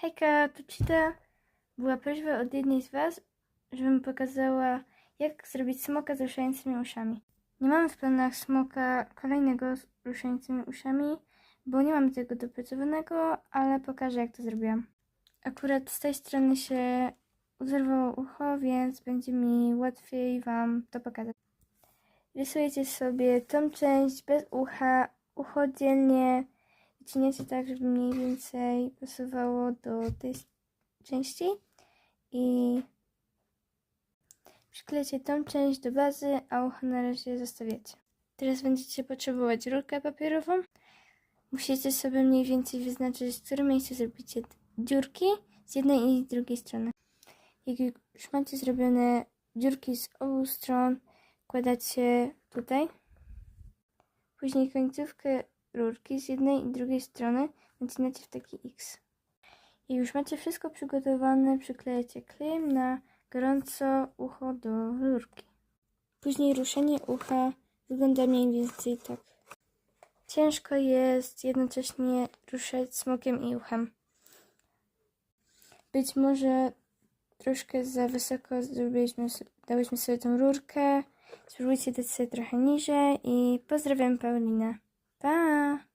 Hejka, to Cita. Była prośba od jednej z Was, żebym pokazała, jak zrobić smoka z ruszającymi uszami. Nie mam w planach smoka kolejnego z ruszającymi uszami, bo nie mam tego dopracowanego, ale pokażę, jak to zrobiłam. Akurat z tej strony się uzerwało ucho, więc będzie mi łatwiej Wam to pokazać. Rysujecie sobie tą część bez ucha, ucho dzielnie wycinacie tak, żeby mniej więcej pasowało do tej części i przyklejcie tą część do bazy, a ucho na razie zostawiacie. Teraz będziecie potrzebować rurkę papierową. Musicie sobie mniej więcej wyznaczyć, w którym miejscu zrobicie dziurki z jednej i z drugiej strony. Jak już macie zrobione dziurki z obu stron, wkładacie tutaj. Później końcówkę rurki z jednej i drugiej strony nacinacie w taki X. I już macie wszystko przygotowane, przyklejacie klejem na gorąco ucho do rurki. Później ruszenie ucha wygląda mniej więcej tak. Ciężko jest jednocześnie ruszać smokiem i uchem. Być może troszkę za wysoko zrobiliśmy, dałyśmy sobie tą rurkę. Spróbujcie dać sobie trochę niżej i pozdrawiam Paulinę. Bye.